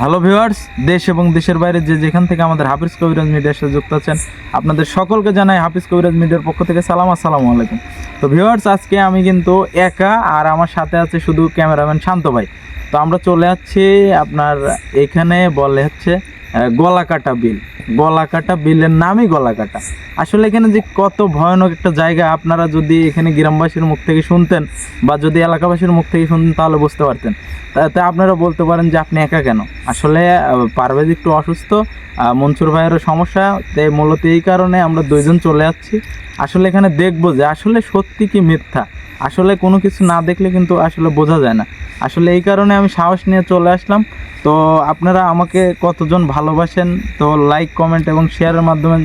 Hello viewers দেশ এবং দেশের বাইরে যে যেখান থেকে আমাদের হাফিজ কবিরাজ মিডিয়ার সাথে যুক্ত আছেন, আপনাদের সকলকে জানাই হাফিজ কবিরাজ মিডিয়ার পক্ষ থেকে সালাম, আসসালামু আলাইকুম। তো ভিউয়ার্স আজকে আমি কিন্তু একা আর আমার সাথে আছে শুধু ক্যামেরাম্যান শান্ত ভাই। তো আমরা চলে যাচ্ছি আপনার এখানে বলে হচ্ছে গলাকাটা বিল। গলাকাটা বিলের নামই গলাকাটা। আসলে এখানে যে কত ভয়ানক একটা জায়গা, আপনারা যদি এখানে গ্রামবাসীর মুখ থেকে শুনতেন বা যদি এলাকাবাসীর মুখ থেকে শুনতেন, তাহলে বুঝতে পারতেন। তাতে আপনারা বলতে পারেন যে আপনি একা কেন? আসলে পারভেজ একটু অসুস্থ মনসুর ভাইয়েরও সমস্যা, তাই মূলত এই কারণে আমরা দুইজন চলে যাচ্ছি। আসলে এখানে দেখব যে আসলে সত্যি কি মিথ্যা? আসলে কোনো কিছু না দেখলে কিন্তু আসলে বোঝা যায় না। আসলে এই কারণে আমি সাহস নিয়ে চলে আসলাম। তো আপনারা আমাকে কতজন ভালোবাসেন তো লাইক কমেন্ট এবং শেয়ারের মাধ্যমে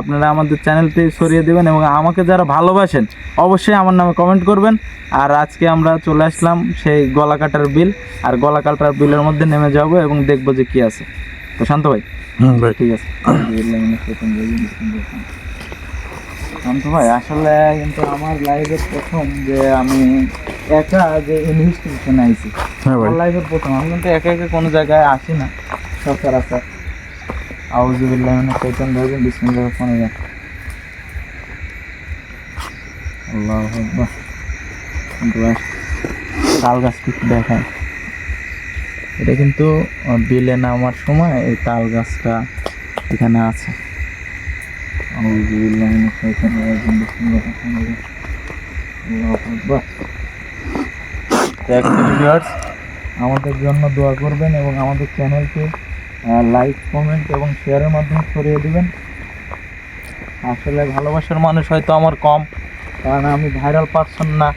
আপনারা আমাদের চ্যানেলটি সরিয়ে দেবেন এবং আমাকে যারা ভালোবাসেন অবশ্যই আমার নামে কমেন্ট করবেন। আর আজকে আমরা চলে আসলাম সেই গলাকাটার বিল। আর গলাকাটার বিলের মধ্যে নেমে যাব এবং দেখব যে কি আছে। তো শান্ত ভাই। হুম ভাই। ঠিক আছে। শান্ত ভাই আসলে কিন্তু আমার লাইফের প্রথম যে আমি একা যে ইনভেস্টিগেশন আইছি হ্যাঁ আমার লাইফের প্রথম। আমি কিন্তু একা একা কোনো জায়গায় আসি না সচরাচর। আউজুবিল্লাহ মানে শৈতান রাজিম বিসমিল্লাহির রহমানির রহিম। আল্লাহু আকবার। তাল গাছ কিছু দেখায়। এটা কিন্তু বিলে নামার সময় এই তাল গাছটা এখানে আছে। আউজুবিল্লাহ মানে শৈতান রাজিম বিসমিল্লাহির রহমানির রহিম আল্লাহু আকবার তো actually viewers, আমাদের জন্য দোয়া করবেন এবং আমাদের চ্যানেলকে লাইক কমেন্ট এবং শেয়ারের মাধ্যমে ছড়িয়ে দিবেন। আসলে ভালোবাসার মানুষ হয়তো আমার কম কারণ আমি ভাইরাল পারসন না।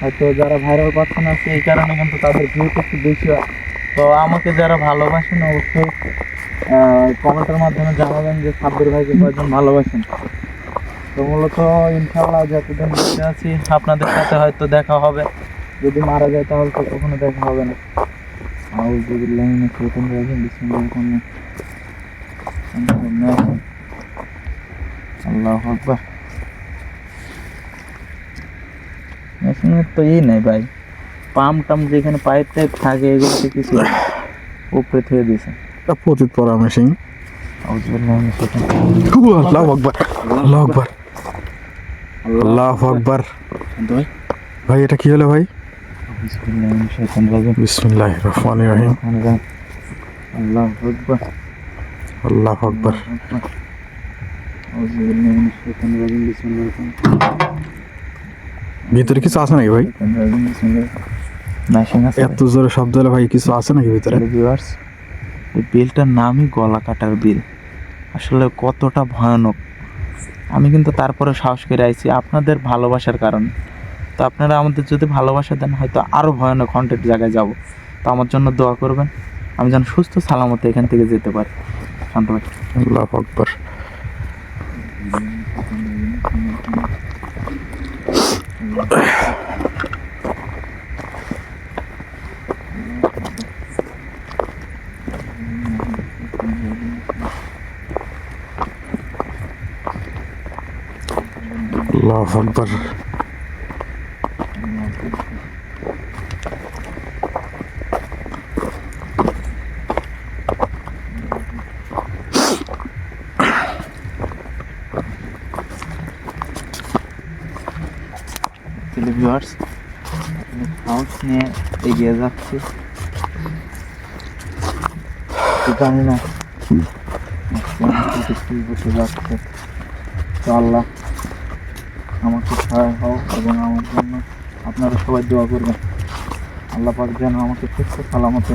হয়তো যারা ভাইরাল পারসন আছে এই কারণে কিন্তু তাদের ভিউটা একটু বেশি হয়। তো আমাকে যারা ভালোবাসেন অবশ্যই কমেন্টের মাধ্যমে জানাবেন যে সাব্বির ভাইকে কয়েকজন ভালোবাসেন। তো মূলত ইনশাল্লাহ যতদিন বেঁচে আছি, আপনাদের সাথে হয়তো দেখা হবে। যদি মারা যায় তাহলে তো কখনো দেখা হবে না। মেশিনের তো ই নাই ভাই। পাম্প টাম যেখানে পাইপ টাইপ থাকে, এগুলোতে কিছু। উপরে থেকে দিয়েছে। এটা পতিত মিনাশ শাইতানির আল্লাহ আকবার আল্লাহ আকবার আল্লাহ আকবার। ভাই এটা কি হলো ভাই? বিসমিল্লাহ রহমান রহিম। আল্লাহু আকবার। আল্লাহ আকবার ভিতরে কিছু আছে নাকি ভাই? এত জোরে শব্দ হলে ভাই কিছু আছে নাকি ভিতরে? ভিউয়ার্স এই বিলটার নামই গলা কাটার বিল। আসলে কতটা ভয়ানক। আমি কিন্তু তারপরে সাহস করে আইছি আপনাদের ভালোবাসার কারণে। তো আপনারা আমাদের যদি ভালোবাসা দেন হয়তো আরও ভয়ানক হন্টেড জায়গায় যাব। তো আমার জন্য দোয়া করবেন। আমি যেন সুস্থ সালামতে এখান থেকে যেতে পারি। শান্ত ভাই। আল্লাহ আকবার। আল্লাহ আকবার তাহলে ভিউয়ার্স হাউস নিয়ে এগিয়ে যাচ্ছি তো জানি না কি হতে যাচ্ছে তো আল্লাহ আমাকে সহায় হও এবং আমার জন্য আপনারা সবাই দোয়া করবেন। আল্লাহ পাক যেন আমাকে সুস্থ সালামতে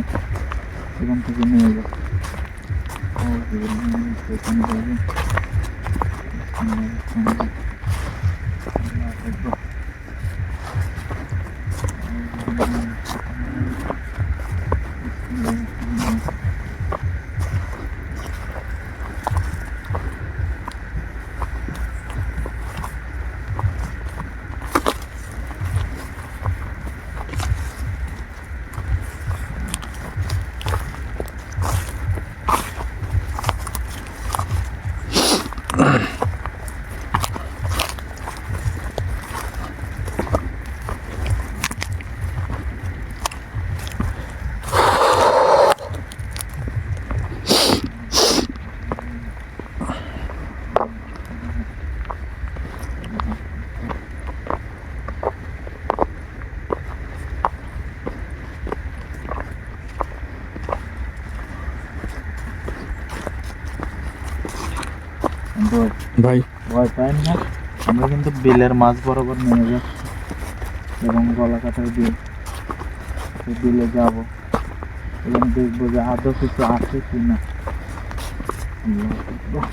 সেখান থেকে নিয়ে যাবেন ভাই। ভয় পাইন না। আমরা কিন্তু বিলের মাছ বরাবর নেমে যাচ্ছি। এবং গলা কাটার বিল। বিলে যাব। এবং দেখব যে আদৌ কিছু আছে কি না আল্লাহু আকবার।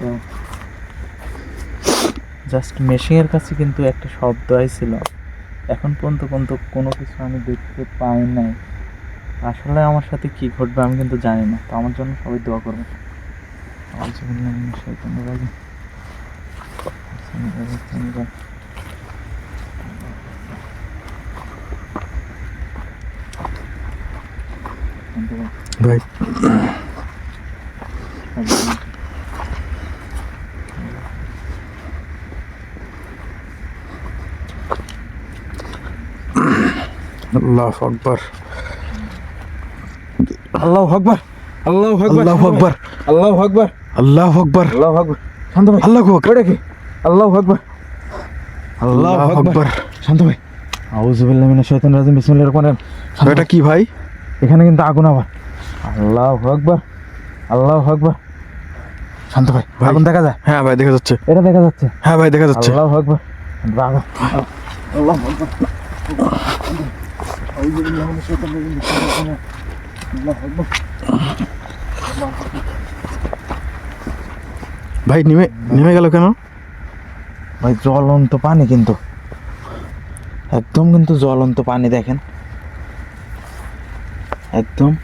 তো জাস্ট মেশিনের কাছে কিন্তু একটা শব্দ আইছিল এখন পর্যন্ত কিন্তু কোনো কিছু আমি দেখতে পাই নাই। আসলে আমার সাথে কি ঘটবে আমি কিন্তু জানি না, তো আমার জন্য সবাই দোয়া করবে আমার আমি শয়তানের রাজি। শয়তানের রাজি, শয়তানের রাজি। শান্ত হও, ভাই শান্ত হও। আল্লাহ আকবার আল্লাহ আকবার আল্লাহ আল্লাহ আকবার আল্লাহ আকবার আল্লাহ আকবার আল্লাহ আকবার শান্ত ভাই আল্লাহ আকবার কি আল্লাহ আকবার আল্লাহ আকবার আকবার শান্ত ভাই আউযুবিল্লাহি মিনাশ শাইতানির রাজিম বিসমিল্লাহির রহমানির রহিম এটা কি ভাই এখানে কিন্তু আগুন আবার আল্লাহু আকবার আল্লাহু আকবার শান্ত ভাই। আগুন দেখা যায় হ্যাঁ ভাই দেখা যাচ্ছে এটা দেখা যাচ্ছে হ্যাঁ ভাই দেখা যাচ্ছে আল্লাহু আকবার আল্লাহু আকবার ভাই নেমে নেমে গেল কেন? ভাই জ্বলন্ত পানি কিন্তু। একদম কিন্তু জ্বলন্ত পানি দেখেন। একদম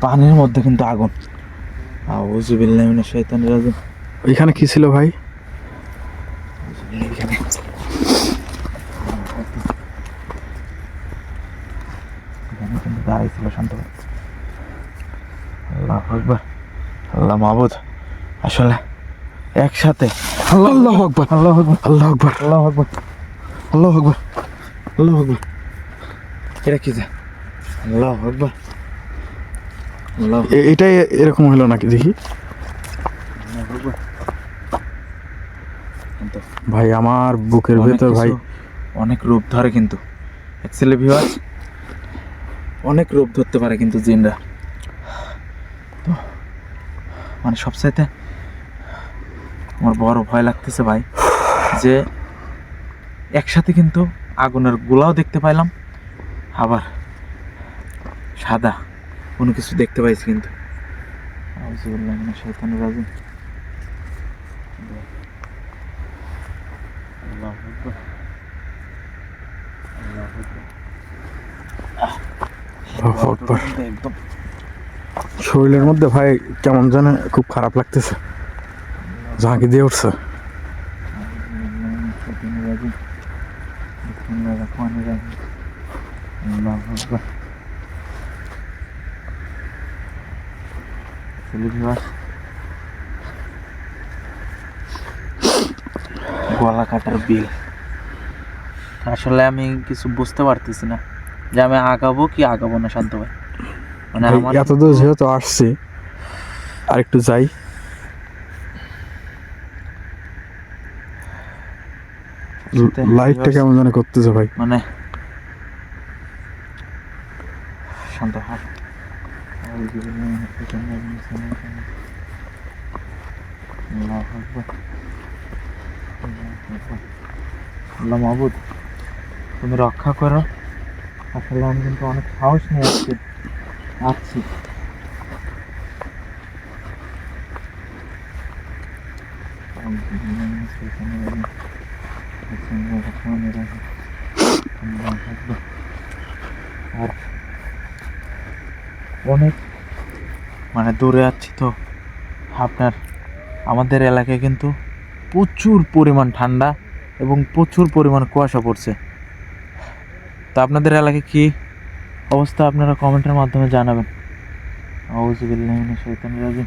পানির মধ্যে কিন্তু আগুন। আউযুবিল্লাহি মিনাশ শাইতানির রাজিম। ওইখানে কি ছিল ভাই? এখানে কিন্তু দাঁড়াইছিল শান্ত ভাই। আল্লাহ আকবার আল্লাহ মাহবুদ আসলে একসাথে। আল্লাহ আকবার। আল্লাহ আকবার। আল্লাহ আকবার। আল্লাহ আকবার। আল্লাহ আকবার। আল্লাহ আকবার। এটা কি যে? আল্লাহ আকবার। আল্লাহ এটাই এরকম হলো নাকি? দেখি। ভাই আমার বুকের ভেতর ভাই। অনেক রূপ ধরে কিন্তু। অ্যাকচুয়ালি ভিউয়ার্স অনেক রূপ ধরতে পারে কিন্তু জিনরা। তো মানে সবচাইতে আমার বড় ভয় লাগতেছে ভাই, যে একসাথে কিন্তু আগুনের গোলাও দেখতে পাইলাম, আবার সাদা কোনো কিছু দেখতে পাইছি কিন্তু। আউযুবিল্লাহি মিনাশ শাইতানির রাজিম আল্লাহু আকবার আল্লাহু আকবার আল্লাহু আকবার একদম শরীরের মধ্যে ভাই কেমন জানে খুব খারাপ লাগতেছে। ঝাঁকি দিয়ে উঠছে। গলা কাটার বিল। আসলে আমি কিছু বুঝতে পারতেছি না। যে আমি আগাবো কি আগাবো না শান্ত ভাই মানে আমার এত দূর যেহেতু আসছি আর একটু যাই লাইটটা কেমন জানে করতেছে ভাই। মানে শান্ত। আল্লাহ মাহবুদ তুমি রক্ষা করো। আসলে আমি কিন্তু অনেক সাহস নিয়ে আসছি আসছি আর অনেক মানে দূরে আছি তো। আপনার, আমাদের এলাকায় কিন্তু প্রচুর পরিমাণ ঠান্ডা এবং প্রচুর পরিমাণ কুয়াশা পড়ছে। তো আপনাদের এলাকায় কী অবস্থা আপনারা কমেন্টের মাধ্যমে জানাবেন আউজবিল্লাহিনা শৈতান রাজিম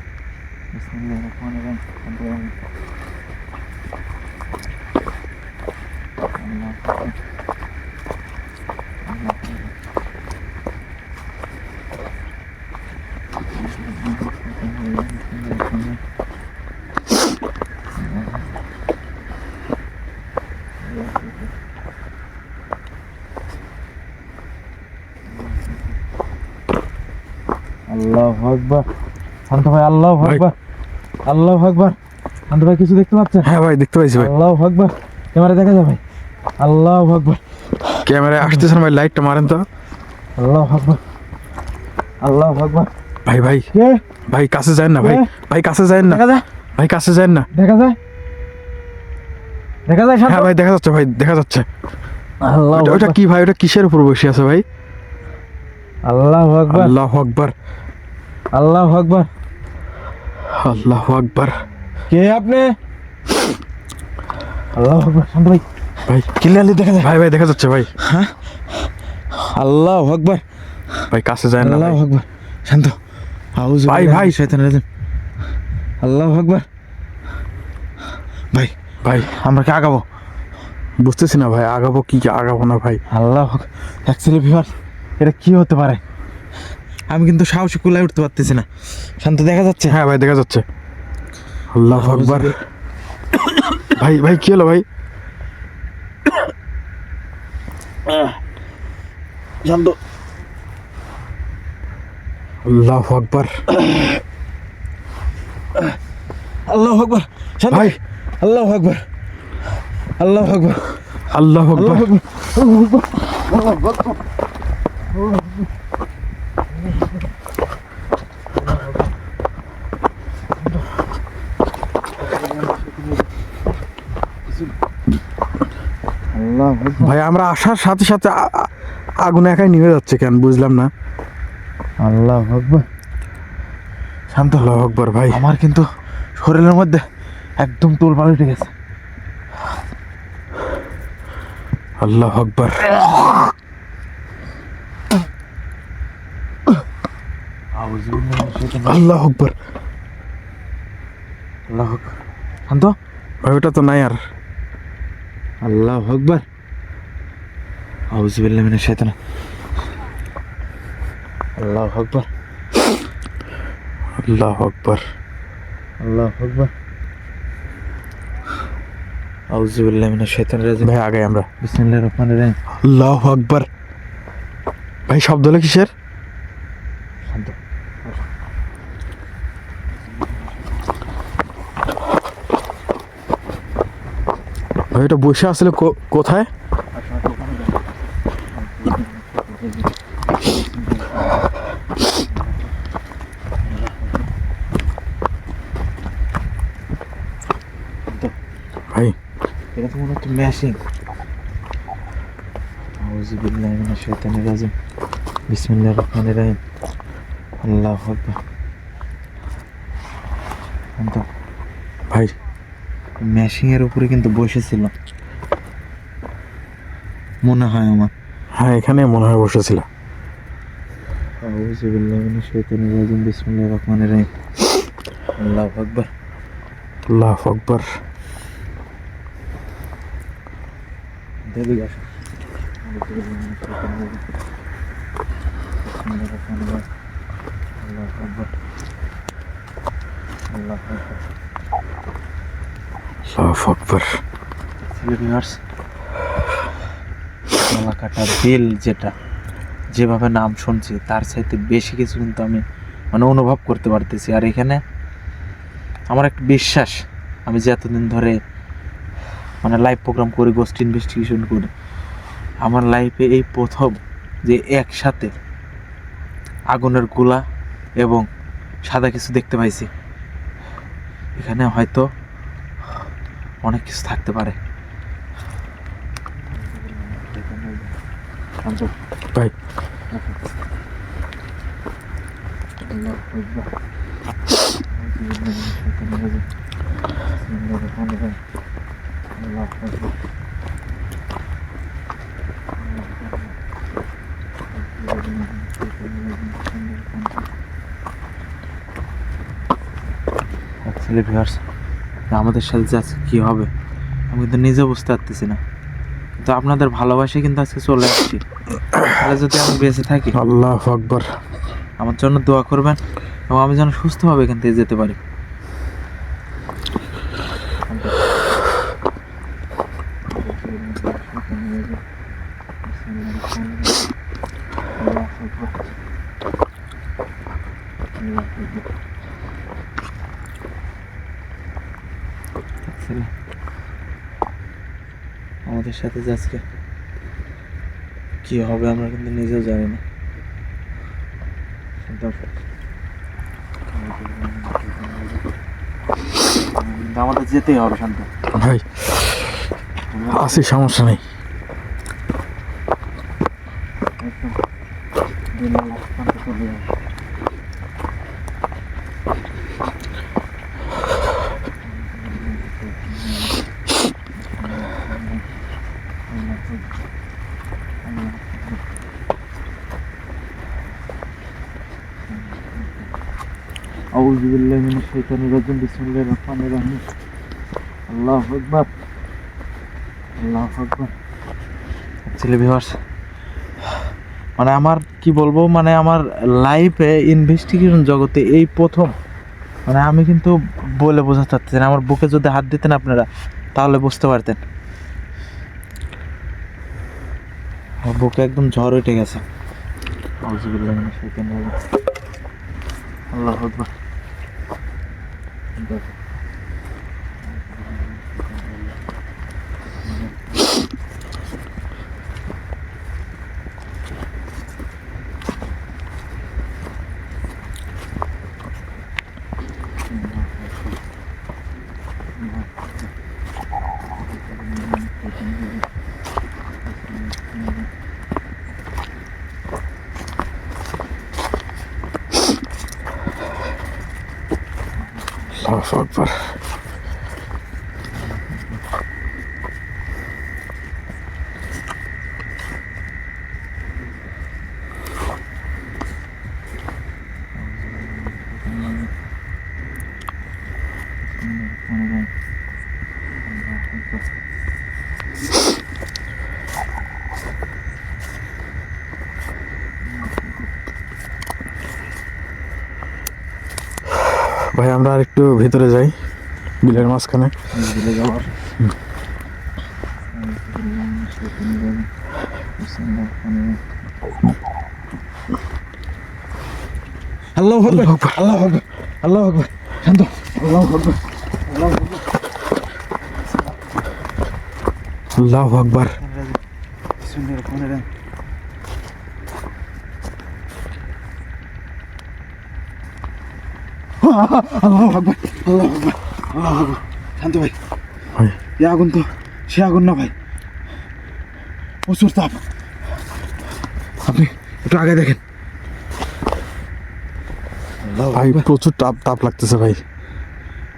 বিসমিল্লাহির রহমানির রহিম Thank you. আকবার। শান্ত ভাই আল্লাহ আকবার। আল্লাহ আকবার। শান্ত ভাই কিছু দেখতে পাচ্ছেন? হ্যাঁ ভাই দেখতে পাইছি ভাই। আল্লাহ আকবার। ক্যামেরা দেখা যায় আল্লাহ আকবার। ক্যামেরায় আসতেছে না ভাই লাইটটা মারেন তো। আল্লাহ আকবার। আল্লাহ আকবার। ভাই ভাই। ভাই কাছে যান না ভাই। ভাই কাছে যান না। দেখা যায়? ভাই কাছে যান না। দেখা যায়? দেখা যায় হ্যাঁ ভাই দেখা যাচ্ছে ভাই দেখা যাচ্ছে। আল্লাহ ওটা- ওটা কি ভাই? ওটা কিসের উপর বসে আছে ভাই? আল্লাহ আকবার। আল্লাহ আকবার। আল্লাহ আকবার। আল্লাহ আকবার। কে আপনি? আল্লাহ আকবার শান্ত ভাই। ভাই। ক্লিয়ারলি দেখা যায়? ভাই ভাই দেখা যাচ্ছে ভাই। হ্যাঁ? আল্লাহ আকবার। ভাই কাছে যান না আল্লাহ। আকবার। শান্ত। আউযু ভাই, ভাই। মিনাশ শাইতানির আল্লাহ আকবার। ভাই ভাই। আমরা কি আগাবো? বুঝতেছি না ভাই। আগাবো কি কি আগাবো না ভাই। আল্লাহ অ্যাকচুয়ালি ভিউয়ার এটা কি হতে পারে? আমি কিন্তু সাহসী কুলায় উঠতে পারতেছি না। শান্ত দেখা যাচ্ছে? হ্যাঁ ভাই দেখা যাচ্ছে। আল্লাহ আকবার। ভাই ভাই কি হলো ভাই? শান্ত। আল্লাহ আকবার। আল্লাহ আকবার। ভাই। আল্লাহ আকবার। আল্লাহ আকবার। আল্লাহ আকবার। আল্লাহ আকবার। ভাই আমরা আসার সাথে সাথে আগুন একাই নিভে যাচ্ছে কেন? বুঝলাম না। আল্লাহ আকবার। শান্ত আল্লাহ আকবার ভাই। আমার কিন্তু শরীরের মধ্যে একদম তোল পাল্টে গেছে। আল্লাহ আকবার। আল্লাহ আকবার। আল্লাহ আকবার। শান্ত? ভাই ওটা তো নাই আর। আল্লাহ আকবার। আউযুবিল্লাহি মিনাশ শাইতানির আল্লাহ আকবার। আল্লাহ আকবার। আল্লাহ আকবার। আউযুবিল্লাহি মিনাশ শাইতানির রাজিম। ভাই আগে আমরা। বিসমিল্লাহির রহমানির রহিম। আল্লাহ আকবার। ভাই শব্দ হলো কিসের? শান্ত ভাই ওটা বসে আসলে কোথায়? ভাই। এটা তো মনে হচ্ছে ম্যাশিং আউযুবিল্লাহি মিনাশ শাইতানির রাজিম। বিসমিল্লাহির রহমানির রহিম। আল্লাহু আকবার। শান্ত। ভাই। ম্যাশিং এর উপরে কিন্তু বসেছিল। মনে হয় আমার। হ্যাঁ এখানে মনে হয় বসেছিল। বিসমিল্লাহির রহমানির রহিম আল্লাহু আকবার। আল্লাহ আল্লাহ আকবার ভিউয়ার্স গলা কাটা বিল যেটা, যেভাবে নাম শুনছি, তার চাইতে বেশি কিছু কিন্তু আমি মানে অনুভব করতে পারতেছি। আর এখানে আমার একটা বিশ্বাস, আমি যে এতদিন ধরে মানে লাইভ প্রোগ্রাম করি গোষ্ঠী ইনভেস্টিগেশন করি, আমার লাইফে এই প্রথম যে একসাথে আগুনের গোলা এবং সাদা কিছু দেখতে পাইছি, এখানে হয়তো অনেক কিছু থাকতে পারে। আমাদের সাথে যে আজকে কী হবে, আমি কিন্তু নিজে বুঝতে পারতেছি না। কিন্তু আপনাদের ভালোবাসে কিন্তু আজকে চলে আসছি। তাহলে যদি আমি বেঁচে থাকি আল্লাহ আকবার। আমার জন্য দোয়া করবেন এবং আমি যেন সুস্থভাবে এখান থেকে যেতে পারি। আমাদের সাথে আজকে কি হবে আমরা কিন্তু নিজেও জানি না। আমাদের যেতেই হবে শান্ত। ভাই আসি সমস্যা নেই। الشيطان الرجيم بسم الله الرحمن الرحيم الله اكبر الله اكبر অ্যাকচুয়ালি ভিউয়ার্স মানে আমার কি বলব মানে আমার লাইফে ইনভেস্টিগেশন জগতে এই প্রথম মানে আমি কিন্তু বলে বোঝাতে পারতেন আমার বুকে যদি হাত দিতেন আপনারা তাহলে বুঝতে পারতেন। বুকে একদম ঝড় উঠে গেছে। আল্লাহ আকবর। Thank. আল্লাহু আকবার ভাই আমরা আর একটু ভিতরে যাই বিলের মাঝখানে। যাওয়ার আল্লাহ আকবার। আল্লাহ আকবার আল্লাহ আকবার শান্ত। আল্লাহ আকবার। আল্লাহু আকবার ফোনে আল্লাহ আকবার আল্লাহ আকবার আল্লাহ আকবার শান্ত ভাই ভাই এ আগুন তো সে আগুন না ভাই প্রচুর তাপ আপনি একটু আগে দেখেন আল্লাহ ভাই প্রচুর তাপ তাপ লাগতেছে ভাই।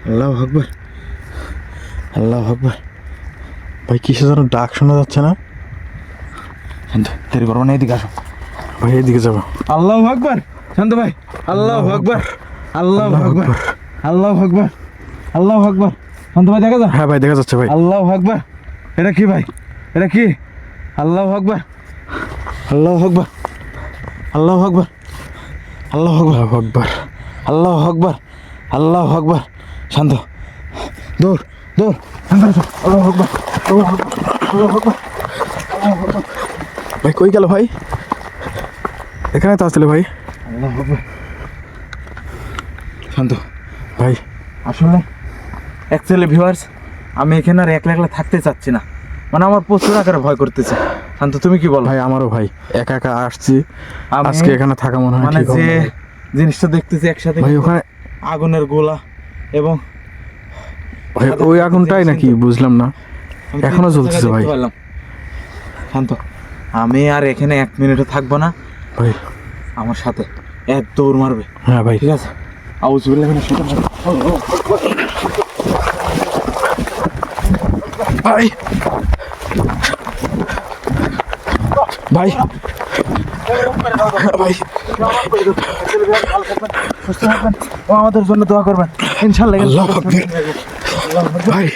আল্লাহ আকবার। আল্লাহ আকবার। ভাই কিসে যেন ডাক শোনা যাচ্ছে না? শান্ত দেরি করব না এদিকে আসো। ভাই এদিকে যাব। আল্লাহ আকবার। শান্ত ভাই আল্লাহ আকবার। আল্লাহ আকবার আল্লাহ আকবার আল্লাহ আকবার শান্ত ভাই দেখা যা হ্যাঁ ভাই দেখা যাচ্ছে ভাই আল্লাহ আকবার এটা কি ভাই এটা কি আল্লাহ আকবার আল্লাহ আকবার আল্লাহ আকবার আল্লাহ আকবার আল্লাহু আকবার আল্লাহ আকবার আল্লাহ শান্ত দৌড় দৌড়। আল্লাহ আকবার আল্লাহ আকবার আল্লাহ আকবার ভাই কই গেল ভাই এখানে তো আসলে ভাই আল্লাহ আকবার শান্ত। ভাই আসলে অ্যাকচুয়ালি ভিউয়ার্স আমি এখানে আর একলা একলা থাকতে চাচ্ছি না। মানে আমার প্রচুর আকারে ভয় করতেছে। শান্ত তুমি কি বল? ভাই আমারও ভাই একা একা আসছি। আজকে এখানে থাকা মনে হয় মানে যে জিনিসটা দেখতেছি একসাথে ভাই ওখানে আগুনের গোলা এবং ভাই ওই আগুনটাই নাকি বুঝলাম না। এখনও জ্বলতেছে ভাই। শান্ত আমি আর এখানে এক মিনিটও থাকব না। ভাই। আমার সাথে এক দৌড় মারবে। হ্যাঁ ভাই। ঠিক আছে? আউজুবিল্লাহ মিনাশ শাইতানির ভাই। ভাই। ভাই। আমাদের জন্য দোয়া করবেন। ইনশাআল্লাহ। আল্লাহু ভাই।